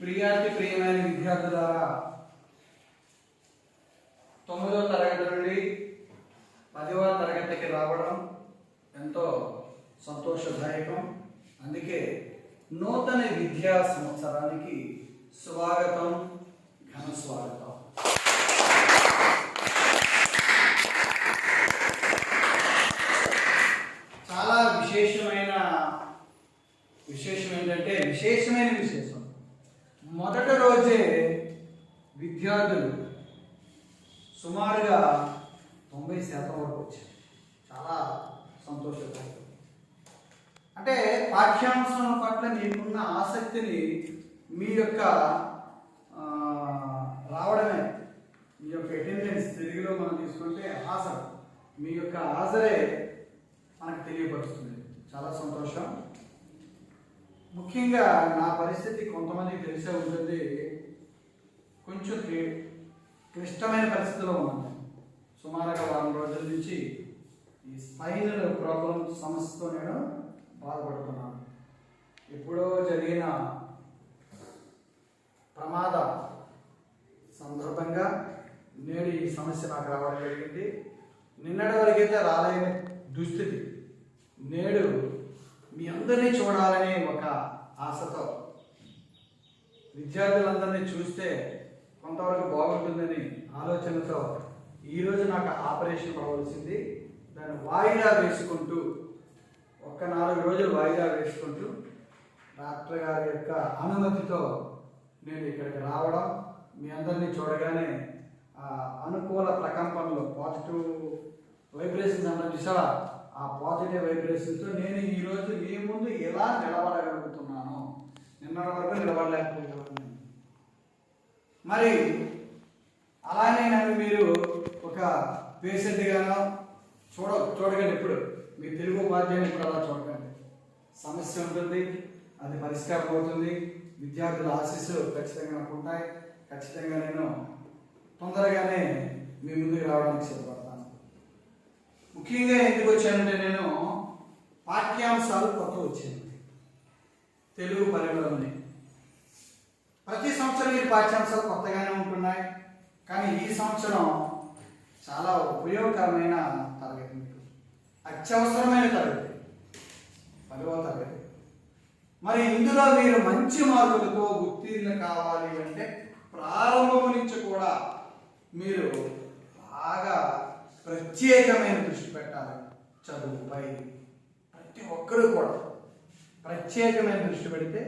ప్రియాతి ప్రియమైన విద్యార్థులారా తొమ్మిదో తరగతి నుండి పదవ తరగతికి రావడం ఎంతో సంతోషదాయకం. అందుకే నూతన విద్యా సంవత్సరానికి స్వాగతం ఘన స్వాగతం. చాలా విశేషమైన విశేషం ఏంటంటే విశేషమైన విశేషం. మొదటి రోజే విద్యార్థులు సుమారుగా తొంభై శాతం వరకు వచ్చారు. చాలా సంతోషదాయకం అంటే పాఠ్యాంశం పట్ల మీకున్న ఆసక్తిని మీ యొక్క రావడమే. మీ యొక్క అటెండెన్స్ తెలుగులో మనం తీసుకుంటే హాజరు మీ యొక్క హాజరే మనకు తెలియపరుస్తుంది. చాలా సంతోషం. ముఖ్యంగా నా పరిస్థితి కొంతమందికి తెలిసే ఉంటుంది. కొంచెం క్లిష్టమైన పరిస్థితిలో ఉన్నాను. సుమారుగా వారం రోజుల నుంచి ఈ స్పైనల్ ప్రాబ్లం సమస్యతో నేను బాధపడుతున్నాను. ఎప్పుడో జరిగిన ప్రమాద సందర్భంగా నేడు ఈ సమస్య నాకు రావడం జరిగింది. నిన్నటి వరకైతే రాలేని దుస్థితి. నేడు మీ అందరినీ చూడాలని ఒక ఆశతో విద్యార్థులందరినీ చూస్తే కొంతవరకు బాగుంటుందని ఆలోచనతో ఈరోజు నాకు ఆపరేషన్ పడవలసింది. దాన్ని వాయిదా వేసుకుంటూ ఒక్క నాలుగు రోజులు వాయిదా వేసుకుంటూ డాక్టర్ గారి యొక్క అనుమతితో నేను ఇక్కడికి రావడం మీ అందరినీ చూడగానే ఆ అనుకూల ప్రకంపనలు పాజిటివ్ వైబ్రేషన్స్ అన్న దిశ ఆ పాజిటివ్ వైబ్రేషన్తో నేను ఈరోజు మీ ముందు ఎలా నిలబడగలుగుతున్నాను నిన్న వరకు నిలబడలేకపోయాను మరి అలానే నన్ను మీరు ఒక పేషెంట్గానో చూడ చూడగండి ఇప్పుడు. మీ తెలుగు ఉపాధ్యాయులు ఇప్పుడు అలా చూడకండి. సమస్య ఉంటుంది అది పరిష్కారం అవుతుంది. విద్యార్థుల ఆశీస్సులు ఖచ్చితంగా నాకు ఉంటాయి ఖచ్చితంగా నేను తొందరగానే మీ ముందుకు రావడానికి సిద్ధపడతాను. ముఖ్యంగా ఎందుకు వచ్చానంటే నేను పాఠ్యాంశాలు కొత్త వచ్చాను తెలుగు పరిమళని ప్రతి సంవత్సరం ఈ పాఠ్యాంశాలు కొత్తగానే ఉంటున్నాయి. కానీ ఈ సంవత్సరం చాలా ఉపయోగకరమైన తరగతి మీకు అత్యవసరమైన తరగతి. పదవ తరగతి. మరి ఇందులో మీరు మంచి మార్కులతో ఉత్తీర్ణ కావాలి అంటే ప్రారంభం నుంచి కూడా మీరు బాగా ప్రత్యేకమైన దృష్టి పెట్టాలి చదువుపై ప్రతి ఒక్కరూ కూడా ప్రత్యేకమైన దృష్టి పెడితే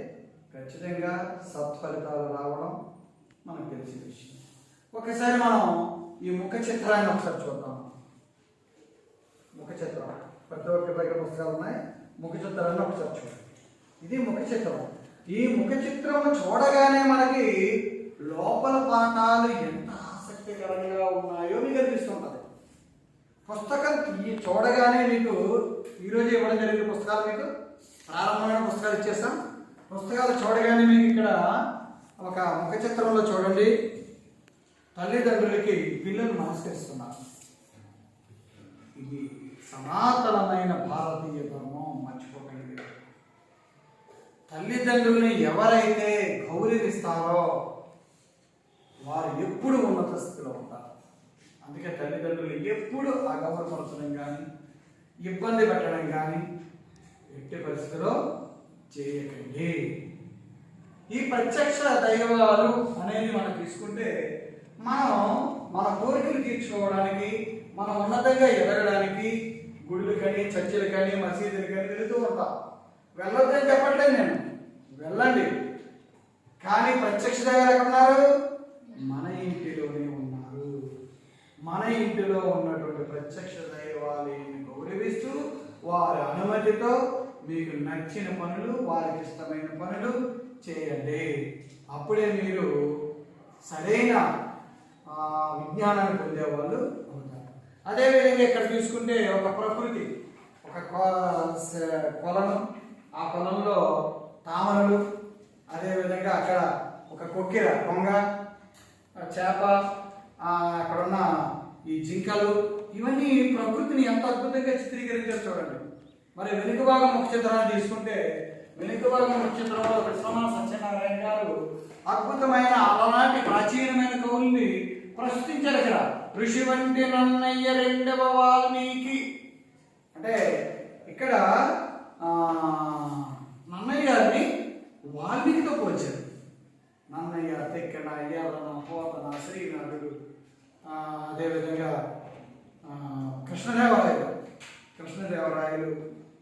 ఖచ్చితంగా సత్ఫలితాలు రావడం మనకు తెలిసిన విషయం. ఒకసారి మనం ఈ ముఖ చిత్రాన్ని ఒకసారి చూద్దాం. ముఖ చిత్రం. ప్రతి ఒక్కరి దగ్గర పుస్తకాలు ఉన్నాయి. ముఖ చిత్రాన్ని ఒకసారి చూడండి ఇది ముఖ చిత్రం. ఈ ముఖ చిత్రం చూడగానే మనకి లోపల పాఠాలు ఎంత ఆసక్తికరంగా ఉన్నాయో మీకు అనిపిస్తుంటారు పుస్తకం ఈ చూడగానే మీకు ఈరోజు ఇవ్వడం జరిగిన పుస్తకాలు మీకు. ప్రారంభమైన పుస్తకాలు ఇచ్చేస్తాం. పుస్తకాలు చూడగానే మీకు ఇక్కడ ఒక ముఖ చిత్రంలో చూడండి. తల్లిదండ్రులకి పిల్లలు నమస్కరిస్తున్నారు. ఇది సనాతనమైన భారతీయ ధర్మం మర్చిపోకండి. తల్లిదండ్రుల్ని ఎవరైతే గౌరవిస్తారో వారు ఎప్పుడు ఉన్నత స్థితిలో ఉంటారు. అందుకే తల్లిదండ్రులు ఎప్పుడు అగౌరవపరచడం కానీ ఇబ్బంది పెట్టడం కానీ ఎట్టి పరిస్థితిలో చేయకండి. ఈ ప్రత్యక్ష దైవాలు అనేది మనం తీసుకుంటే మనం మన కోరికలు తీర్చుకోవడానికి మనం ఉన్నతంగా ఎదగడానికి గుడులు కానీ చర్చిలు కానీ మసీదులు కానీ వెళుతూ ఉంటాం. వెళ్ళొద్దని చెప్పట్లేదు నేను. వెళ్ళండి. కానీ ప్రత్యక్ష దగ్గర ఎక్కడున్నారు మన ఇంటి మన ఇంటిలో ఉన్నటువంటి ప్రత్యక్ష దైవాలయాన్ని గౌరవిస్తూ వారి అనుమతితో మీకు నచ్చిన పనులు వారికి ఇష్టమైన పనులు చేయండి. అప్పుడే మీరు సరైన విజ్ఞానాన్ని పొందేవాళ్ళు అవుతారు. అదేవిధంగా ఇక్కడ చూసుకుంటే ఒక ప్రకృతి ఒక కొ- కొలను ఆ కొలంలో తామరలు అదేవిధంగా అక్కడ ఒక కొక్కిర కొంగ చేప అక్కడున్న ఈ జింకలు ఇవన్నీ ప్రకృతిని ఎంత అద్భుతంగా చిత్రీకరించారు చూడండి. మరి వెనుక భాగం ముఖ చిత్రాన్ని తీసుకుంటే వెనుక భాగం ముఖ చిత్రంలో సత్యనారాయణ గారు అద్భుతమైన అలనాటి ప్రాచీనమైన కవుల్ని ప్రశ్నించారు ఇక్కడ ఋషి వంటి నన్నయ్య రెండవ వాల్మీకి. అంటే ఇక్కడ నన్నయ్య గారిని వాల్మీకితో పోల్చారు. నన్నయ్య తెక్కన అయ్యాలన పోతన శ్రీనాథుడు. అదేవిధంగా కృష్ణదేవరాయలు కృష్ణదేవరాయలు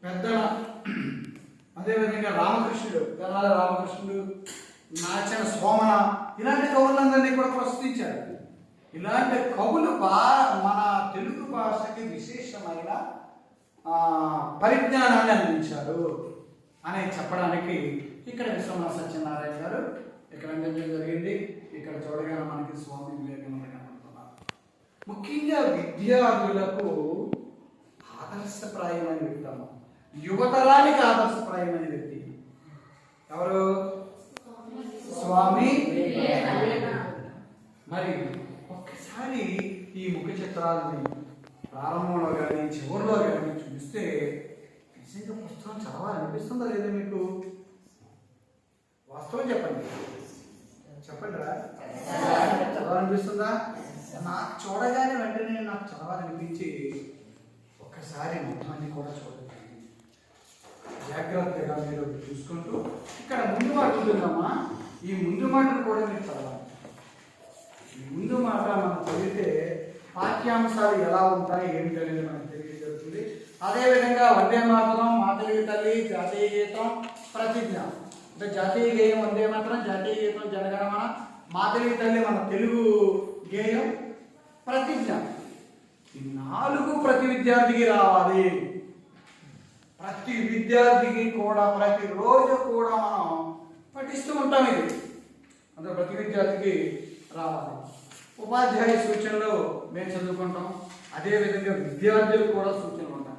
పెద్దన అదేవిధంగా రామకృష్ణుడు తెనాల రామకృష్ణుడు నాచన సోమన ఇలాంటి కవులందరినీ కూడా ప్రశ్నించారు ఇలాంటి కవులు బా మన తెలుగు భాషకి విశేషమైన పరిజ్ఞానాన్ని అందించారు అని చెప్పడానికి ఇక్కడ విశ్వనాథ సత్యనారాయణ గారు ఇక్కడ అందించడం జరిగింది. ఇక్కడ చూడగానే మనకి స్వామి లేదు ముఖ్యంగా విద్యార్థులకు ఆదర్శప్రాయమైన వ్యక్తి అమ్మ. యువతరానికి ఆదర్శప్రాయమైన వ్యక్తి. ఎవరు? స్వామి మరి ఒక్కసారి ఈ ముఖ చిత్రాలని ప్రారంభంలో కానీ చివరిలో కానీ చూస్తే నిజంగా పుస్తకం చదవాలనిపిస్తుందా లేదా మీకు? వాస్తవం చెప్పండి. చెప్పండి రా చదవాలనిపిస్తుందా? నాకు చూడగానే వెంటనే నాకు చదవాలనిపించి ఒక్కసారి మొత్తాన్ని కూడా చూడాలి జాగ్రత్తగా మీరు చూసుకుంటూ ఇక్కడ ముందు మాట ఉంటుందమ్మా ఈ ముందు మాటను కూడా మీరు చదవాలి. ఈ ముందు మాట మనం చదివితే పాఠ్యాంశాలు ఎలా ఉంటాయి ఏమిటి తెలియదు మనకు తెలియజేస్తుంది. అదేవిధంగా వందే మాతరం మా తల్లి జాతీయ గీతం ప్రతిజ్ఞ. అంటే జాతీయ గేయం వందే మాత్రం జాతీయ గీతం జనగణమన మాతృ తల్లి మన తెలుగు గేయం ప్రతిజ్ఞ. ఈ నాలుగు ప్రతి విద్యార్థికి రావాలి. ప్రతి విద్యార్థికి కూడా ప్రతిరోజు కూడా మనం పఠిస్తూ ఉంటాం ఇది. అంటే ప్రతి విద్యార్థికి రావాలి. ఉపాధ్యాయ సూచనలు మేము చదువుకుంటాం. అదేవిధంగా విద్యార్థులు కూడా సూచనలు ఉంటాయి.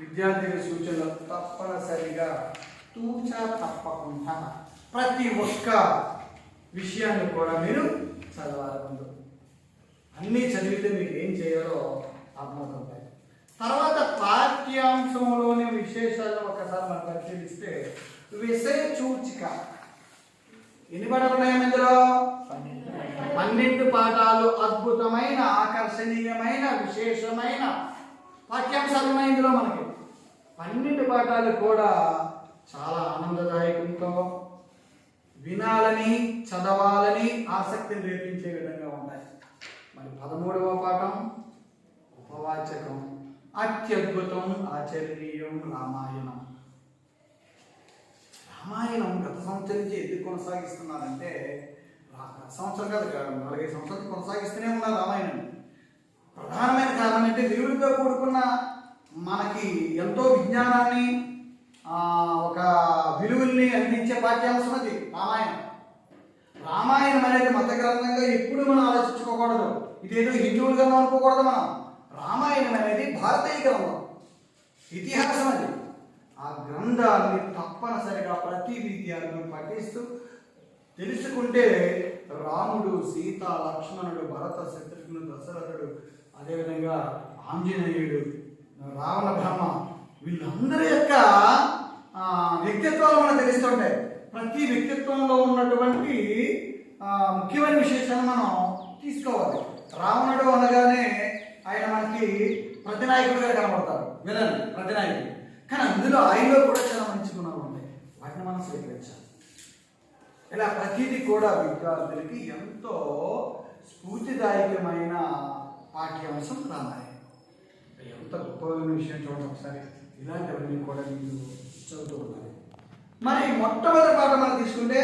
విద్యార్థుల సూచనలు తప్పనిసరిగా తూచా తప్పకుండా ప్రతి ఒక్క విషయాన్ని కూడా మీరు చదవాలి ముందు అన్నీ చదివితే మీకు ఏం చేయాలో అర్థమవుతుంటాయి తర్వాత పాఠ్యాంశంలోని విశేషాలు ఒకసారి మనం పరిశీలిస్తే విషయ సూచిక. ఎన్ని పాఠాలు ఉన్నాయి ఇందులో? పన్నెండు పాఠాలు. అద్భుతమైన ఆకర్షణీయమైన విశేషమైన పాఠ్యాంశాలు ఉన్నాయి ఇందులో మనకి. పన్నెండు పాఠాలు కూడా చాలా ఆనందదాయకంతో వినాలని చదవాలని ఆసక్తిని రేపించే విధంగా ఉంటాయి మరి పదమూడవ పాఠం ఉపవాచకం అత్యద్భుతం ఆచరణీయం రామాయణం. రామాయణం గత సంవత్సరం నుంచి ఎందుకు కొనసాగిస్తున్నారంటే గత సంవత్సరం కాదు నలభై సంవత్సరాలు కొనసాగిస్తూనే ఉన్నారు రామాయణం. ప్రధానమైన కారణం అంటే దేవుడితో కూడుకున్న మనకి ఎంతో విజ్ఞానాన్ని ఒక విలువల్ని అందించే పాఠ్యాంశం అది రామాయణం. రామాయణం అనేది మత గ్రంథంగా ఎప్పుడు మనం ఆలోచించుకోకూడదు. ఇదేదో హిందువుల గ్రంథం అనుకోకూడదు మనం. రామాయణం అనేది భారతీయ గ్రంథం. ఇతిహాసం అది. ఆ గ్రంథాన్ని తప్పనిసరిగా ప్రతి విద్యార్థులు పఠిస్తూ తెలుసుకుంటే రాముడు సీత లక్ష్మణుడు భరత శత్రుఘ్నుడు దశరథుడు అదేవిధంగా ఆంజనేయుడు రావణ బ్రహ్మ వీళ్ళందరి యొక్క వ్యక్తిత్వాలు మనకు తెలుస్తుంటాయి ప్రతి వ్యక్తిత్వంలో ఉన్నటువంటి ముఖ్యమైన విశేషాలు మనం తీసుకోవాలి. రావణుడు అనగానే ఆయన మనకి ప్రతినాయకుడిగా కనబడతారు. విలన్ ప్రతినాయకుడు. కానీ అందులో ఆయనలో కూడా చాలా మంచి గుణాలు ఉన్నాయి వాటిని మనం స్వీకరించాలి. ఇలా ప్రతిదీ కూడా విద్యార్థులకి ఎంతో స్ఫూర్తిదాయకమైన పాఠ్యాంశం రామాయణం ఎంత గొప్ప విషయం చూడండి ఒకసారి. ఇలాంటివన్నీ కూడా మీరు చదువుతూ ఉండాలి మరి మొట్టమొదటి పాట మనం తీసుకుంటే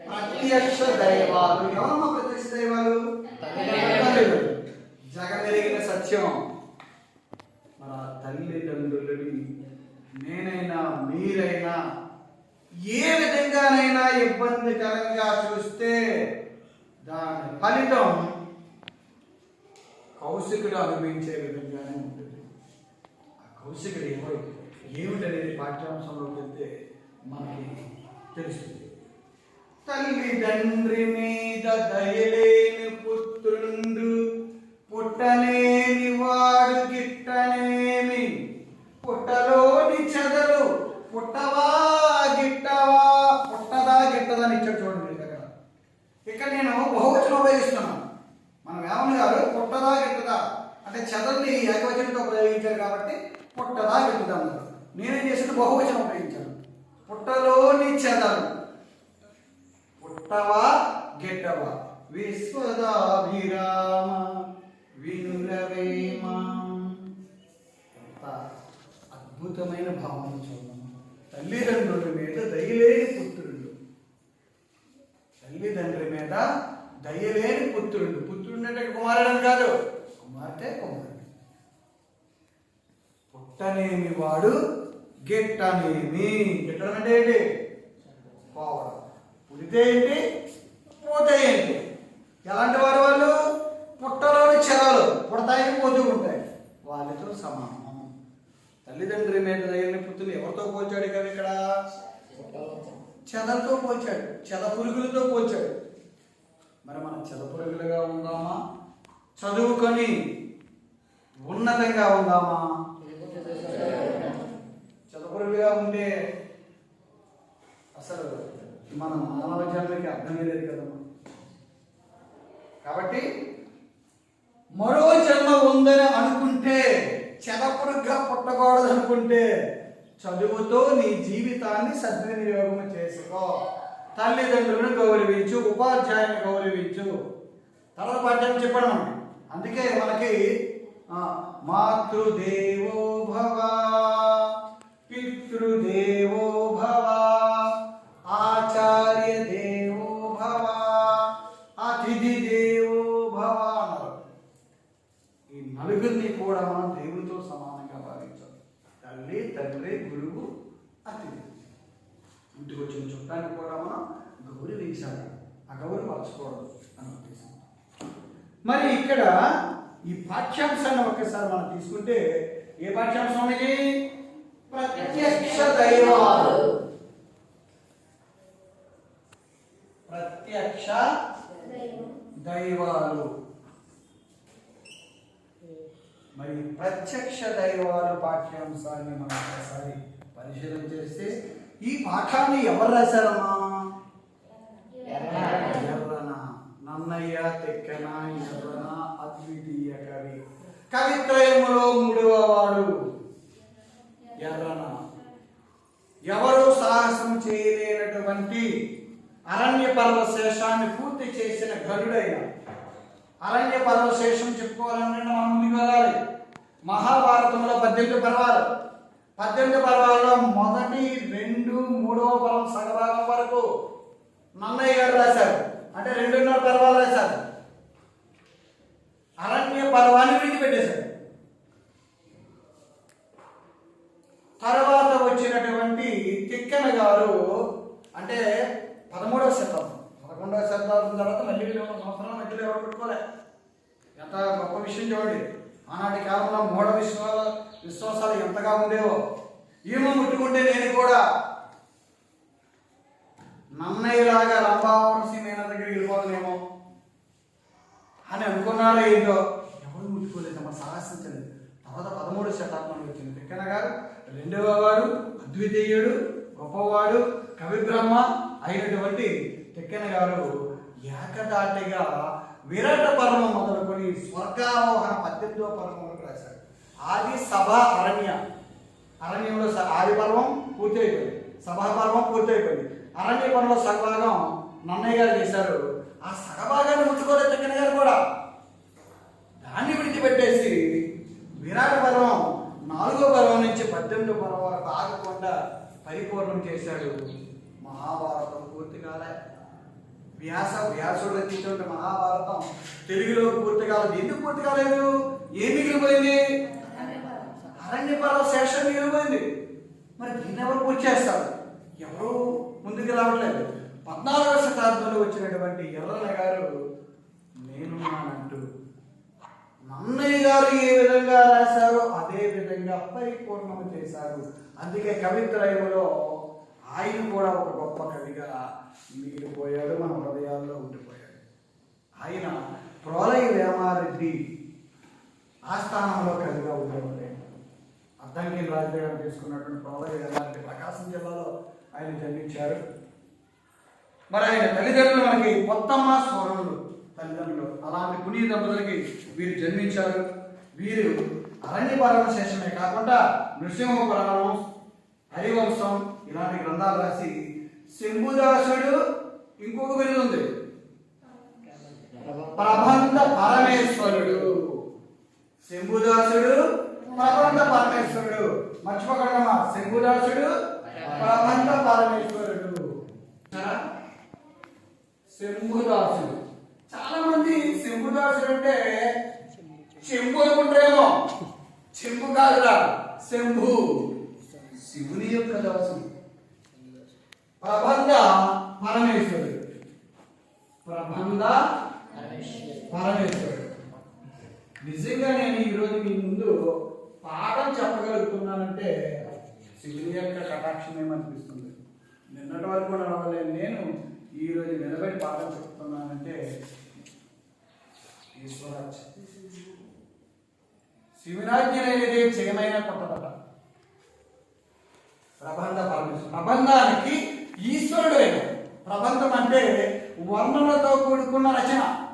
ప్రత్యక్ష దైవాలు. ఎవరమ్మా ప్రత్యక్ష దైవాలు? తల్లిదండ్రులు. జగమెరిగిన సత్యం. మన తల్లిదండ్రులని నేనైనా మీరైనా ఏ విధంగానైనా ఇబ్బందికరంగా చూస్తే దాని ఫలితం కౌశికుడు అనుభవించే విధంగానే ఉంటుంది ఏమో ఏమిటనేది పాఠ్యాంశంలోకి వెళ్తే మనకి తెలుస్తుంది. తల్లిదండ్రి మీద దయలేని పుత్రుండు పుట్టలేని వాడు గిట్టనేమి పుట్టలోని చెదలు పుట్టవా గిట్టవా? పుట్టదా గిట్టదా అని ఇచ్చాడు చూడండి మీ దగ్గర. ఇక్కడ నేను బహువచనం ఉపయోగిస్తున్నాను. మన వేమన గారు పుట్టదా గిట్టదా? అంటే చెదల్ని ఏకవచనంతో ప్రయోగించారు కాబట్టి పుట్టదా గిట్టదా నేనేం చేసింది బహువచనం ఉపయోగించాను. పుట్టలోని చెదలు పుట్టవా? గిట్టవా? విశ్వదాభిరామ వినురవేమ అద్భుతమైన భావన చూద్దాం తల్లిదండ్రుల మీద దయలేని పుత్రుడు. తల్లిదండ్రుల మీద దయలేని పుత్రుడు. పుత్రుడు అంటే కుమారుడు కాదు. కుమార్తె కుమారుడు. పుట్టనేమి వాడు? గిట్టనేమి. గిట్టడం అంటే ఏంటి? పోవడం పుడితే ఏంటి? పోతే ఏంటి? ఎలాంటి వారు వాళ్ళు? పుట్టలోని చెరలు. పుడతాయి పోతూ ఉంటాయి. వాళ్ళతో సమానం. తల్లిదండ్రి మీద దయలేని పుత్రులు ఎవరితో పోల్చాడు కదా ఇక్కడ? చెదలతో పోల్చాడు. చెద పురుగులతో పోల్చాడు. మరి మనం చెద పురుగులుగా ఉందామా? చదువుకొని ఉన్నతంగా ఉందామా? చెద ఉండే అసలు మన మానవ జన్మకి అర్థమే లేదు కదమ్మా కాబట్టి మరో జన్మ ఉందని అనుకుంటే చెదపురుగ్గా పుట్టకూడదు అనుకుంటే చదువుతో నీ జీవితాన్ని సద్వినియోగం చేసుకో. తల్లిదండ్రులను గౌరవించు ఉపాధ్యాయుని గౌరవించు. తర్వాత పాఠ్యం చెప్పడం మనకి. అందుకే మనకి మాతృదేవో భవా. పితృదేవో భవ ఆచార్య దేవో భవ అతిథి దేవో భవ అన్నారు. ఈ నలుగురిని కూడా మనం దేవునితో సమానంగా భావించాలి. తల్లి తండ్రి గురువు అతిథి. ఇంటికి వచ్చిన చుట్టాన్ని కూడా మనం గౌరవించాలి. అగౌరవపరచకూడదు అని ఉద్దేశం. మరి ఇక్కడ ఈ పాఠ్యాంశాన్ని ఒక్కసారి మనం తీసుకుంటే ఏ పాఠ్యాంశం ఉన్నాయి ప్రత్యక్ష దైవాలు ప్రత్యక్ష దైవాలు మరి ప్రత్యక్ష దైవాలు పాఠ్యాంశాన్ని మనం ఒకసారి పరిశీలన చేస్తే ఈ పాఠాన్ని ఎవరు రాశారమ్మా? ఎర్రన? నన్నయ్య తెక్కన? ఎర్రన? అద్వితీయ కవి. కవిత్రయములో మూడవ వాడు ఎర్రన ఎవరు సాహసం చేయలేనటువంటి అరణ్య పర్వశేషాన్ని పూర్తి చేసిన గరుడైన. అరణ్య పర్వశేషం చెప్పుకోవాలంటే మనం ముందుకు వెళ్ళాలి. మహాభారతంలో పద్దెనిమిది పర్వాలు. పద్దెనిమిది పర్వాలలో మొదటి రెండు మూడవ పర్వం సగభాగం వరకు నన్నయ్య గారు రాశారు. అంటే రెండున్నర పర్వాలు రాశారు. అరణ్య పర్వాన్ని విడిచిపెట్టేశారు. తర్వాత వచ్చినటువంటి తిక్కన గారు అంటే పదమూడవ శతాబ్దం. పదకొండవ శతాబ్దం తర్వాత మళ్ళీ వీళ్ళు సంవత్సరాలు మధ్యలో ఎవరు పెట్టుకోలే. ఎంత గొప్ప విషయం చూడండి. ఆనాటి కాలంలో మూఢ విశ్వ విశ్వాసాలు ఎంతగా ఉండేవో. ఈమె ముట్టుకుంటే నేను కూడా నన్నయ్యలాగా రంభావరసి నేను దగ్గరికి వెళ్ళిపోతానేమో అని అనుకున్నారో ఏంటో ఎవరు ముట్టుకోలేదు మరి సాహసించలేదు. తర్వాత పదమూడు శతాబ్దంలో వచ్చింది తిక్కన గారు రెండవ వాడు అద్వితీయుడు గొప్పవాడు కవి బ్రహ్మ అయినటువంటి తెక్కన గారు ఏకదాటిగా విరాట పర్వం మొదలుకొని స్వర్గారోహణ పద్దెనిమిదవ పర్వం వరకు రాశాడు ఆది సభ అరణ్య. అరణ్యంలో ఆది పర్వం పూర్తయిపోయింది. సభా పర్వం పూర్తయిపోయింది. అరణ్య పర్వంలో సగభాగం నన్నయ్య గారు చేశారు. ఆ సగభాగాన్ని ముట్టుకోలేదు తిక్కన గారు కూడా. దాన్ని విడిచిపెట్టేసి విరాట పర్వం నాలుగో పర్వం నుంచి పద్దెనిమిది పర్వం వరకు ఆగకుండా పరిపూర్ణం చేశాడు. మహాభారతం పూర్తి కాలే. వ్యాస వ్యాసుడు రచించినటువంటి మహాభారతం తెలుగులో పూర్తి కాలేదు. ఎందుకు పూర్తి కాలేదు? ఏం మిగిలిపోయింది? అరణ్య పర్వ శేషం మిగిలిపోయింది. మరి దీన్ని ఎవరు పూర్తి చేస్తారు? ఎవరు ముందుకు రావట్లేదు. పద్నాలుగవ శతాబ్దంలో వచ్చినటువంటి ఎర్రన్న గారు నేనున్నానంటూ నన్నయ్య గారు ఏ విధంగా రాశారో అదే విధంగా పరిపూర్ణం చేశారు. అందుకే కవిత్రయంలో ఆయన కూడా ఒక గొప్ప కవిగా మిగిలిపోయాడు మన హృదయాల్లో ఉండిపోయాడు. ఆయన ప్రోలయ వేమారెడ్డి ఆస్థానంలో కవిగా ఉండేవాడే. అద్దంకి రాజు తీసుకున్నటువంటి ప్రోలయ వేమారెడ్డి ప్రకాశం జిల్లాలో ఆయన జన్మించారు. మరి ఆయన తల్లిదండ్రులు మనకి కొత్తమ్మ సోదరులు తల్లిదండ్రులు. అలాంటి పునీత దంపతులకి వీరు జన్మించారు. వీరు అరణ్య పర్వం శేషమే కాకుండా నృసింహ పురాణం హరివంశం ఇలాంటి గ్రంథాలు రాసి శంభుదాసుడు ఇంకొక బిరుదు ఉంది. ప్రబంధ పరమేశ్వరుడు. శంభుదాసుడు ప్రబంధ పరమేశ్వరుడు. మర్చిపోకడమ్మా శంభుదాసుడు ప్రబంధ పరమేశ్వరుడు. శంభుదాసుడు. చాలా మంది శంభుదాసుడు అంటే చెంబు అనుకుంటారేమో. చెంబు కాదురా శంభు. శివుని యొక్క దాసుడు ప్రబంధ పరమేశ్వరుడు. ప్రబంధ పరమేశ్వరుడు. నిజంగా నేను ఈరోజు మీ ముందు పాఠం చెప్పగలుగుతున్నానంటే శివుని యొక్క కటాక్షం ఏమనిపిస్తుంది? నిన్నటి వరకు కూడా నడవలేను నేను ఈరోజు నిలబడి పాఠం చెప్తున్నానంటే ఈశ్వరాజ్ శివరాజ్ఞ అనేది చేయమైన కొట్టబట్ట ప్రబంధ పరమేశ్వరు ప్రబంధానికి ఈశ్వరుడు ప్రబంధం అంటే వర్ణనతో కూడుకున్న రచన.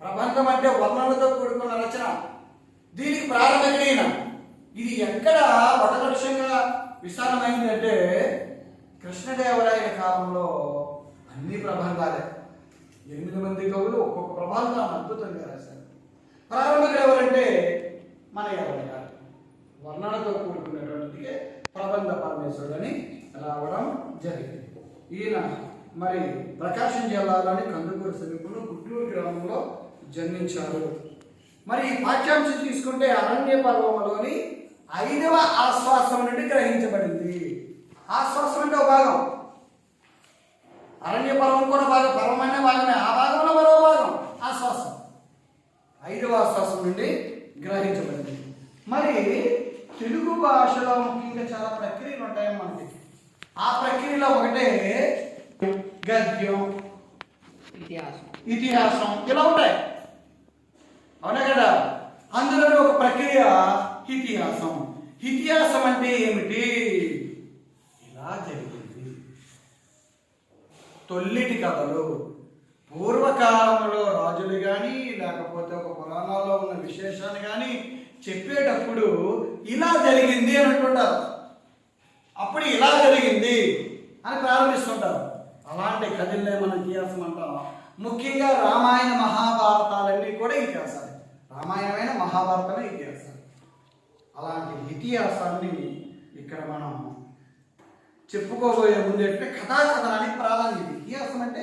ప్రబంధం అంటే వర్ణనతో కూడుకున్న రచన. దీనికి ప్రారంభమైన. ఇది ఎక్కడ వటలక్ష్యంగా విశాలమైందంటే కృష్ణదేవరాయల కాలంలో అన్ని ప్రబంధాలే. ఎనిమిది మంది కవులు ఒక్కొక్క ప్రబంధం అద్భుతంగా రాశారు. ప్రారంభకుడు ఎవరంటే మన ఎవరి వర్ణనతో కూడుకున్నటువంటిది ప్రబంధ పరమేశ్వరుడు అని రావడం జరిగింది. ఈయన మరి ప్రకాశం జిల్లాలోని కందుకూరు సమీపంలో గుట్టూరు గ్రామంలో జన్మించారు మరి ఈ పాఠ్యాంశం తీసుకుంటే అరణ్య పర్వంలోని ఐదవ ఆశ్వాసం నుండి గ్రహించబడింది. ఆశ్వాసం అంటే ఒక భాగం. అరణ్య పర్వం కూడా భాగం. పర్వమైన భాగమే. ఆ భాగంలో మరో భాగం. ఆశ్వాసం. ఐదవ ఆశ్వాసం నుండి గ్రహించబడింది. మరి తెలుగు భాషలో ముఖ్యంగా చాలా ప్రక్రియలు ఉంటాయి మనకి ఆ ప్రక్రియలో ఒకటే గద్యం ఇతిహాసం. ఇతిహాసం ఇలా ఉంటాయి. అవునా కదా? అందులో ఒక ప్రక్రియ ఇతిహాసం. ఇతిహాసం అంటే ఏమిటి? ఇలా జరిగింది. తొల్లిటి కథలు. పూర్వకాలంలో రాజులు కానీ లేకపోతే ఒక పురాణాల్లో ఉన్న విశేషాన్ని కానీ చెప్పేటప్పుడు ఇలా జరిగింది అని అంటుంటారు అప్పుడు ఇలా జరిగింది అని ప్రారంభిస్తుంటారు. అలాంటి కథలే మనం ఇతిహాసం అంటాం ముఖ్యంగా రామాయణ మహాభారతాలన్నీ కూడా ఇతిహాసాలు. రామాయణమైన మహాభారతమే ఇతిహాసాలు అలాంటి ఇతిహాసాన్ని ఇక్కడ మనం చెప్పుకోబోయే ముందు అంటే కథాకథనానికి ప్రాధాన్యత. ఇతిహాసం అంటే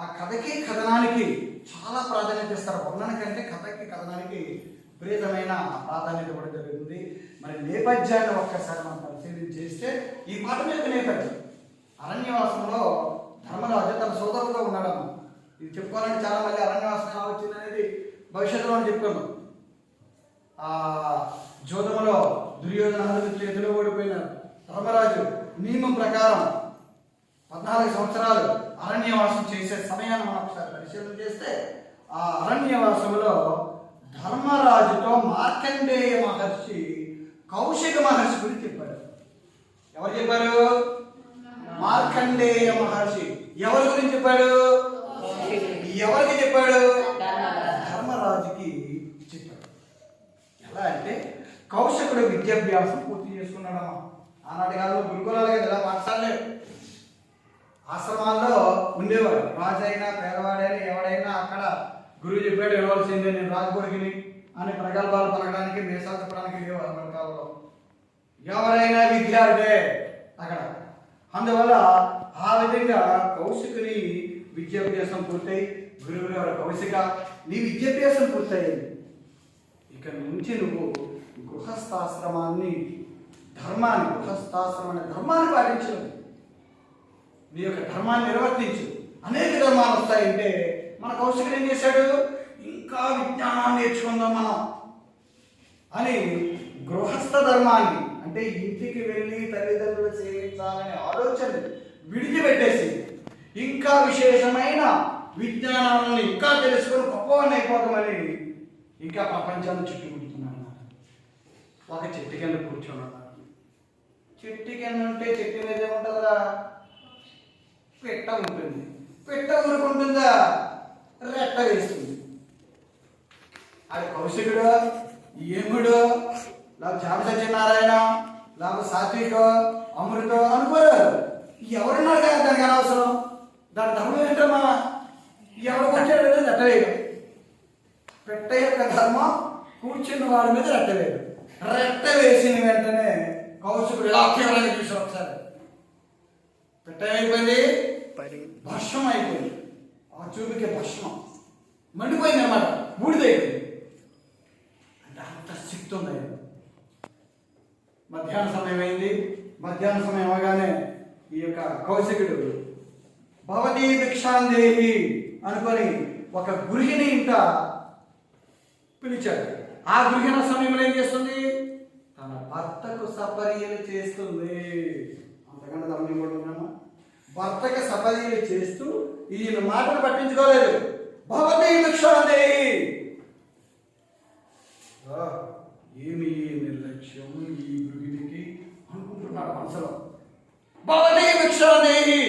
ఆ కథకి కథనానికి చాలా ప్రాధాన్యత ఇస్తారు. వర్ణన కంటే కథకి కథనానికి విపరీతమైన ప్రాధాన్యత కూడా జరుగుతుంది. మరి నేపథ్యాన్ని ఒక్కసారి మనం పరిశీలన చేస్తే ఈ పాఠం యొక్క నేపథ్యం. అరణ్యవాసంలో ధర్మరాజు తన సోదరుతో ఉన్నాడమ్మ ఇది చెప్పుకోవాలంటే చాలా మంది అరణ్యవాసం ఎలా వచ్చింది అనేది భవిష్యత్తులో మనం చెప్పుకుందాం. ఆ జోదములో దుర్యోధన చేతిలో ఓడిపోయినారు ధర్మరాజు నియమం ప్రకారం పద్నాలుగు సంవత్సరాలు అరణ్యవాసం చేసే సమయాన్ని మనం ఒకసారి పరిశీలన చేస్తే ఆ అరణ్యవాసంలో ధర్మరాజుతో మార్కండేయ మహర్షి కౌశిక మహర్షి గురించి చెప్పాడు. ఎవరు చెప్పారు? మార్కండేయ మహర్షి. ఎవరి గురించి చెప్పాడు? ఎవరికి చెప్పాడు? ధర్మరాజుకి చెప్పాడు. ఎలా అంటే కౌశకుడు విద్యాభ్యాసం పూర్తి చేసుకున్నాడమ్మా. ఆనాటి కాలంలో గురుకులాలు కదా మాట్లాడలేదు ఆశ్రమాల్లో ఉండేవాడు. రాజు పేదవాడైనా ఎవడైనా అక్కడ గురువు చెప్పాడు వెళ్ళవలసిందే నేను రాజుకొడికిని అని ప్రగల్భాలు పలకడానికి దేశాలు చెప్పడానికి లేవు అప్పటి కాలంలో. ఎవరైనా విద్యార్థే అక్కడ. అందువల్ల ఆ విధంగా కౌశికుని విద్యాభ్యాసం పూర్తయి గురువు గారు కౌశిక నీ విద్యాభ్యాసం పూర్తయింది. ఇక నుంచి నువ్వు గృహస్థాశ్రమాన్ని ధర్మాన్ని గృహస్థాశ్రమం అనే ధర్మాన్ని పాటించలేదు నీ యొక్క ధర్మాన్ని నిర్వర్తించు. అనేక ధర్మాలు వస్తాయంటే మన కౌశికుడు ఏం చేశాడు? ఇంకా విజ్ఞానాన్ని నేర్చుకుందాం మనం. అని గృహస్థ ధర్మాన్ని అంటే ఇంటికి వెళ్ళి తల్లిదండ్రులు సేవించాలనే ఆలోచన విడిచిపెట్టేసి ఇంకా విశేషమైన విజ్ఞానాలను ఇంకా తెలుసుకొని గొప్పవాడిని అయిపోతామని ఇంకా ప్రపంచాన్ని చుట్టుకుంటున్నాను ఒక చెట్టు కింద కూర్చొని చెట్టు కింద ఉంటే చెట్టు మీద ఏముంటుందా పెట్ట పిట్ట ఉంటుంది పిట్ట ఊరుకుంటుందా రెట్ట వేస్తుంది అది కౌశికుడు ఏముడు లేకపోతే జామ సత్యనారాయణ లేకపోతే సాత్విక అమృత అనుకోరు ఎవరున్నారు కదా దానికి అనవసరం? దాని ధర్మం ఏంటమ్మా ఎవరు వచ్చాడు రెట్టవేయడం పెట్ట యొక్క ధర్మం కూర్చున్న వాడి మీద రెట్ట రెట్ట వేసిన వెంటనే కౌశికుడు ఎలా తీవ్రంగా చూసాడు ఒకసారి. పెట్ట అయిపోయింది. భస్మం అయిపోయింది. ఆ చూపుకి భస్మం మండిపోయింది అన్నమాట. బూడిదైపోయింది అంటే అంత శక్తి ఉంది. మధ్యాహ్న సమయం అయింది. మధ్యాహ్న సమయం అవగానే ఈ యొక్క కౌశికుడు భవతీ భిక్షాందేహి అనుకొని ఒక గృహిణి ఇంట పిలిచాడు. ఆ గృహిణ సమయంలో ఏం చేస్తుంది? తన భర్తకు సపర్యలు చేస్తుంది. అంతకన్నా తమ కూడా ఉన్నామా భర్తకి సపర్యలు చేస్తూ ఈయన మాటలు పట్టించుకోలేదు. భవతీ భిక్షాందేహి ఏమి నిర్లక్ష్యం ఈ గృహిణికి అనుకుంటున్నాడు మనసులో. భవతీ భిక్షాందేహి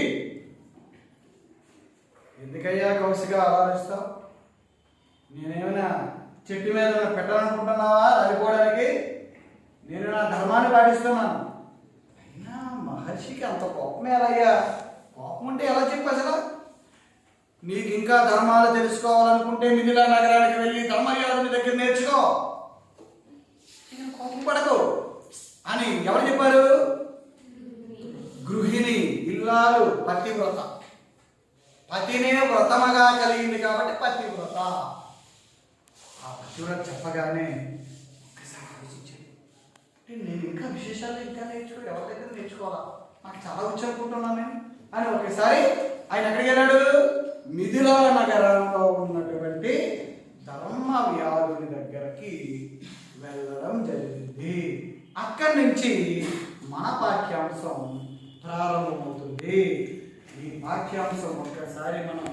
ఎందుకయ్యా కౌశిగా ఆలోచిస్తావు నేనేమైనా చెట్టు మీద పెట్టాలనుకుంటున్నావా? రాలిపోవడానికి? నేను నా ధర్మాన్ని పాటిస్తున్నాను. అయినా మహర్షికి అంత గొప్ప మేలయ్యా కోపం ఉంటే ఎలా చెప్పు అసలు? నీకు ఇంకా ధర్మాలు తెలుసుకోవాలనుకుంటే మిథిలా నగరానికి వెళ్ళి ధర్మయాదుని దగ్గర నేర్చుకో. కోపం పడకు అని ఎవరు చెప్పారు? గృహిణి ఇల్లాలు పతివ్రత. పతినే వ్రతమగా కలిగింది కాబట్టి పతివ్రత. ఆ పతివ్రత చెప్పగానే ఒక్కసారి నేను ఇంకా విశేషాలు ఇంకా నేర్చుకో ఎవరి దగ్గర నేర్చుకోవాలా? నాకు చాలా వచ్చి అనుకుంటున్నాను నేను. అని ఒకసారి ఆయన ఎక్కడికి వెళ్ళాడు? మిథిలా నగరంలో ఉన్నటువంటి ధర్మ వ్యాధుని దగ్గరకి వెళ్ళడం జరిగింది. అక్కడి నుంచి మన పాఠ్యాంశం ప్రారంభమవుతుంది. ఈ పాఠ్యాంశం ఒక్కసారి మనం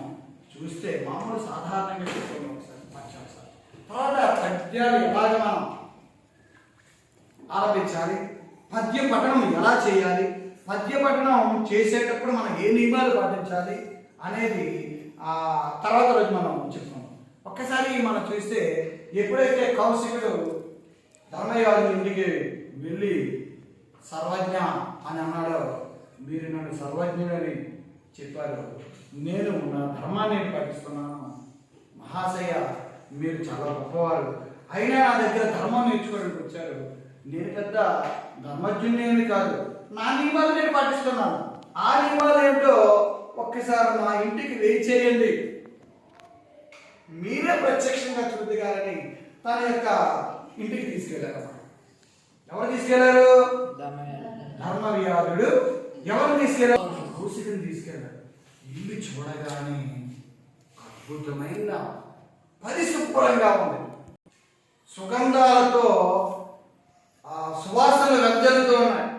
చూస్తే మామూలు సాధారణంగా చెప్పుకున్నాం ఒకసారి పాఠ్యాంశం తర్వాత పద్యాలు ఎలాగ మనం ఆరంభించాలి? పద్య పఠనం ఎలా చేయాలి? మద్యపట్నం చేసేటప్పుడు మనం ఏ నియమాలు పాటించాలి అనేది ఆ తర్వాత రోజు మనం చెప్తాం ఒక్కసారి మనం చూస్తే ఎప్పుడైతే కౌశికుడు ధర్మయాజు ఇంటికి వెళ్ళి సర్వజ్ఞ అని అన్నాడో మీరు నన్ను సర్వజ్ఞుడని చెప్పారు. నేను నా ధర్మాన్ని పాటిస్తున్నాను. మహాశయ మీరు చాలా గొప్పవారు. అయినా నా దగ్గర ధర్మం నేర్చుకోవడానికి వచ్చారు. నేను పెద్ద ధర్మజ్ఞుని కాదు. నా నియమాలు నేను పాటిస్తున్నాను. ఆ నియమాలు ఏంటో ఒక్కసారి మా ఇంటికి వెయిట్ చేయండి. మీరే ప్రత్యక్షంగా చూద్దగారని తన యొక్క ఇంటికి తీసుకెళ్ళారు ఎవరు తీసుకెళ్ళారు? ధర్మవ్యాధుడు. ఎవరు తీసుకెళ్ళారు కౌశికని తీసుకెళ్ళారు. ఇల్లు చూడగానే అద్భుతమైన పరిశుభ్రంగా ఉంది. సుగంధాలతో ఆ సువాసనలు వెదజల్లుతూ ఉన్నాయి.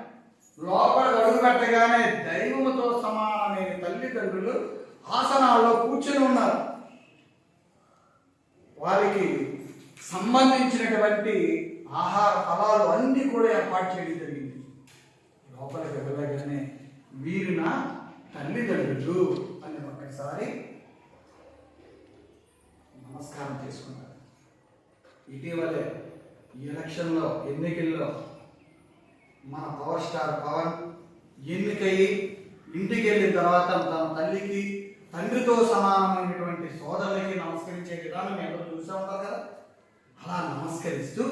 లోపల అడుగు పెట్టగానే దైవముతో సమానమైన తల్లిదండ్రులు ఆసనాల్లో కూర్చుని ఉన్నారు. వారికి సంబంధించినటువంటి ఆహార ఫలాలు అన్నీ కూడా ఏర్పాటు చేయడం జరిగింది. లోపలికి వెళ్ళగానే వీరు నా తల్లిదండ్రులు అని ఒకసారి నమస్కారం చేసుకున్నారు. ఇటీవలే ఎలక్షన్లో ఎన్నికల్లో మన పవర్ స్టార్ పవన్ ఎన్నికయ్యి ఇంటికి వెళ్ళిన తర్వాత తన తల్లికి తండ్రితో సమానమైనటువంటి సోదరులకి నమస్కరించే విధానం ఎవరు చూసాం చూసే ఉంటారు కదా? అలా నమస్కరిస్తూ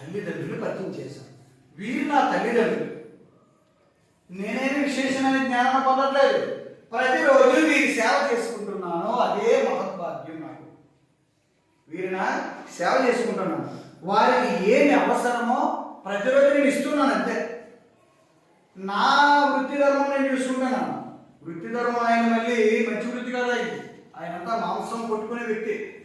తల్లిదండ్రులు పరిచయం చేశారు. వీరు నా తల్లిదండ్రులు. నేనేమి విశేషమైన జ్ఞానం పొందట్లేదు. ప్రతిరోజు వీరి సేవ చేసుకుంటున్నాను అదే మహద్భాగ్యం నాకు. వీరిన సేవ చేసుకుంటున్నాను. వారికి ఏమి అవసరమో ప్రతిరోజు నేను ఇస్తున్నాను అంతే. నా వృత్తి ధర్మం నేను చూసుకుంటాను. వృత్తి ధర్మం ఆయన మళ్ళీ మంచి వృత్తి కదా ఇది ఆయనంతా మాంసం కొట్టుకునే వ్యక్తి.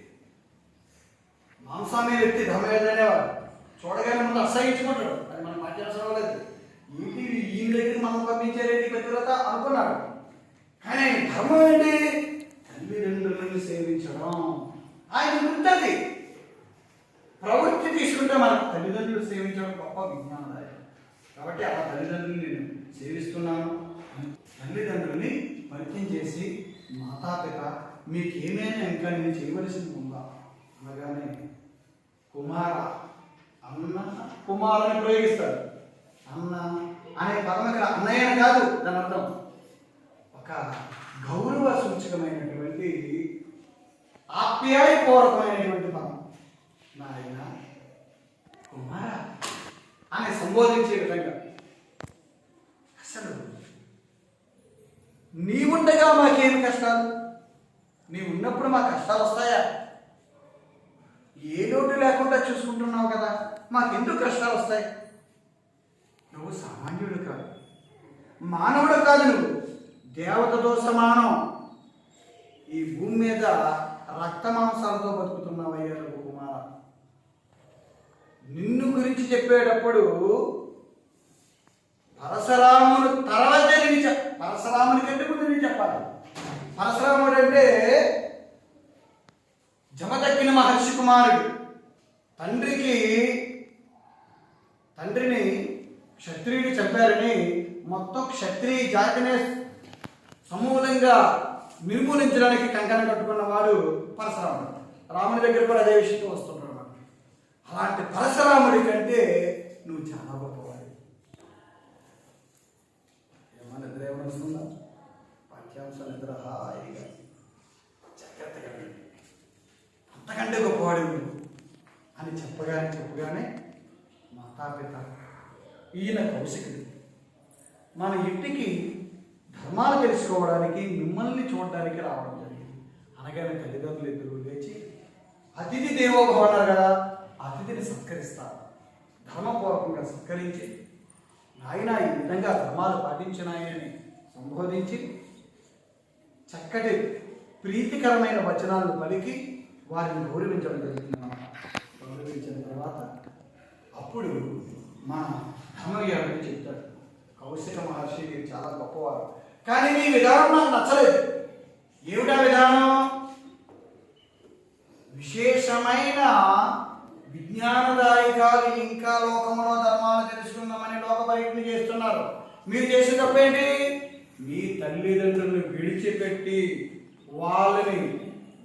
మాంసామే వ్యక్తి ధర్మవేద అనేవాడు. చూడగానే ముందు అసహించుకుంటాడు. అది మనం మాట్లాడాల్సిన లేదు. ఏంటి ఈయన దగ్గర మనం పంపించారేంటి పతివ్రత అనుకున్నాడు. కానీ ధర్మం ఏంటి? తల్లిదండ్రులను సేవించడం. ఆయన వృత్తి అది. ప్రవృత్తి తీసుకుంటే మన తల్లిదండ్రులు సేవించడం గొప్ప విజ్ఞానదాయం కాబట్టి ఆ తల్లిదండ్రులు నేను సేవిస్తున్నాను. మాతాపిత మీకు ఏమైనా ఇంకా నేను చేయవలసింది ఉందా? అనగానే కుమార అన్న కుమారుని ప్రయోగిస్తాడు. అన్న అనే పదం ఇక్కడ అన్నయ్య కాదు దాని అర్థం. ఒక గౌరవ సూచకమైనటువంటి ఆప్యాయపూర్వకమైనటువంటి పదం నాయన కుమార అని సంబోధించే విధంగా. అసలు నీవుండగా మాకేం కష్టాలు? నీవు ఉన్నప్పుడు మా కష్టాలు వస్తాయా? ఏ లోటు లేకుండా చూసుకుంటున్నావు కదా మాకెందుకు కష్టాలు వస్తాయి? నువ్వు సామాన్యుడు కాదు మానవుడు కాదు నువ్వు దేవతతో సమానం ఈ భూమి మీద రక్త మాంసాలతో బతుకుతున్నావయ్యా నువ్వు. నిన్ను గురించి చెప్పేటప్పుడు పరశురాముడు తర్వాత నేను చెప్ పరశురాముని కంటే ముందు నేను చెప్పాలి. పరశురాముడు అంటే జమదక్కిన మహర్షి కుమారుడు. తండ్రికి తండ్రిని క్షత్రియుడు చెప్పారని మొత్తం క్షత్రియ జాతినే సమూలంగా నిర్మూలించడానికి కంకణం కట్టుకున్న వాడు పరశురాముడు. రాముని దగ్గర కూడా అదే విషయం వస్తుంది. అలాంటి పరశురాముడి కంటే నువ్వు చాలా గొప్పవాడు ఏమన్నా నిద్ర ఏమైనా వస్తుందా పాఠ్యాంశం నిద్ర హాయిగా. జాగ్రత్తగా అంతకంటే గొప్పవాడు నువ్వు. అని చెప్పగానే చెప్పగానే మాతాపిత ఈయన కౌశికుడు. మన ఇంటికి ధర్మాలు తెలుసుకోవడానికి మిమ్మల్ని చూడడానికి రావడం జరిగింది. అనగానే తల్లిదండ్రులు ఇద్దరు లేచి అతిథి దేవోభవ కదా. మందిని సత్కరిస్తారు ధర్మపూర్వకంగా సత్కరించి నాయన ఈ విధంగా ధర్మాలు పాటించినాయని సంబోధించి చక్కటి ప్రీతికరమైన వచనాలను పలికి వారిని గౌరవించడం జరుగుతుందన్నమాట గౌరవించిన తర్వాత అప్పుడు మా ధర్మయ్యాడు చెప్తాడు కౌశిక మహర్షి మీరు చాలా గొప్పవారు. కానీ మీ విధానం నాకు నచ్చలేదు. ఏమిటా విధానం? విశేషమైన విజ్ఞానదాయకాలు ఇంకా లోకంలో ధర్మాలు తెలుసుకుందామని లోక పర్యటన చేస్తున్నారు. మీరు చేసే తప్పేంటి? మీ తల్లిదండ్రులను విడిచిపెట్టి వాళ్ళని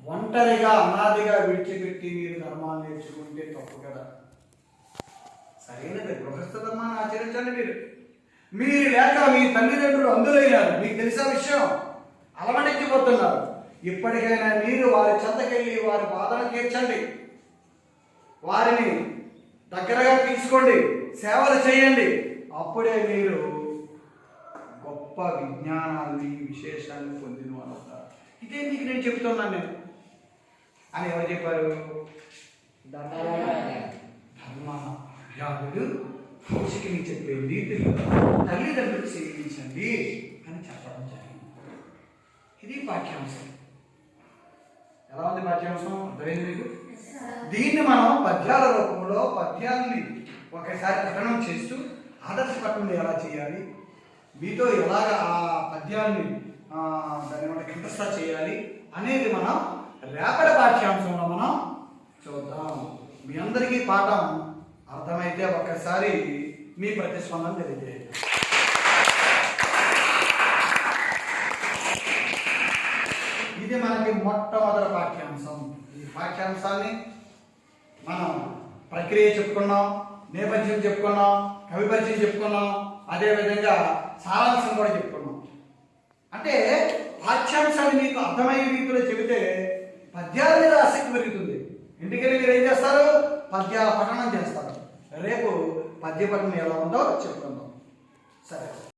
ఒంటరిగా అనాదిగా విడిచిపెట్టి మీరు ధర్మాలు నేర్చుకుంటే తప్పు కదా. సరైనది. గృహస్థ ధర్మాన్ని ఆచరించండి మీరు. మీరు లేక మీ తల్లిదండ్రులు అందులైనారు. మీకు తెలిసిన విషయం? అలవడెక్కిపోతున్నారు ఇప్పటికైనా మీరు వారి చెంతకెళ్ళి వారి బాధను తీర్చండి. వారిని దగ్గరగా తీసుకోండి సేవలు చేయండి. అప్పుడే మీరు గొప్ప విజ్ఞానాన్ని విశేషాన్ని పొందిన వారు అవుతారు. ఇదే మీకు నేను చెప్తున్నాను నేను. అని ఎవరు చెప్పారు? ధర్మాభ్యాగుడు కౌశికిని చెప్పే నీతిని తల్లిదండ్రులు సేవించండి అని చెప్పడం జరిగింది. ఇది పాఠ్యాంశం. ఎలా ఉంది పాఠ్యాంశం అర్థమైంది మీకు? దీన్ని మనం పద్యాల రూపంలో పద్యాన్ని ఒకసారి కథనం చేస్తూ ఆదర్శ పట్టణంలో ఎలా చేయాలి? మీతో ఎలాగ ఆ పద్యాన్ని దాన్ని మనం కంఠస్థ చేయాలి అనేది మనం రేపటి పాఠ్యాంశంలో మనం చూద్దాం. మీ అందరికీ పాఠం అర్థమైతే ఒకసారి మీ ప్రతిస్పందన తెలియజేయండి. ఇది మనకి మొట్టమొదటి పాఠ్యాంశం. ఈ పాఠ్యాంశాన్ని మనం ప్రక్రియ చెప్పుకున్నాం నేపథ్యం చెప్పుకున్నాం కవి పరిచయం చెప్పుకున్నాం అదేవిధంగా సారాంశం కూడా చెప్పుకున్నాం. అంటే పాఠ్యాంశాన్ని మీకు అర్థమయ్యే రీతిలో చెబితే పద్యాల మీద ఆసక్తి పెరుగుతుంది. ఇంటికెళ్ళి మీరు ఏం చేస్తారు? పద్యాల పఠనం చేస్తారు. రేపు పద్య పఠనం ఎలా ఉందో చెప్పుకుందాం. సరే.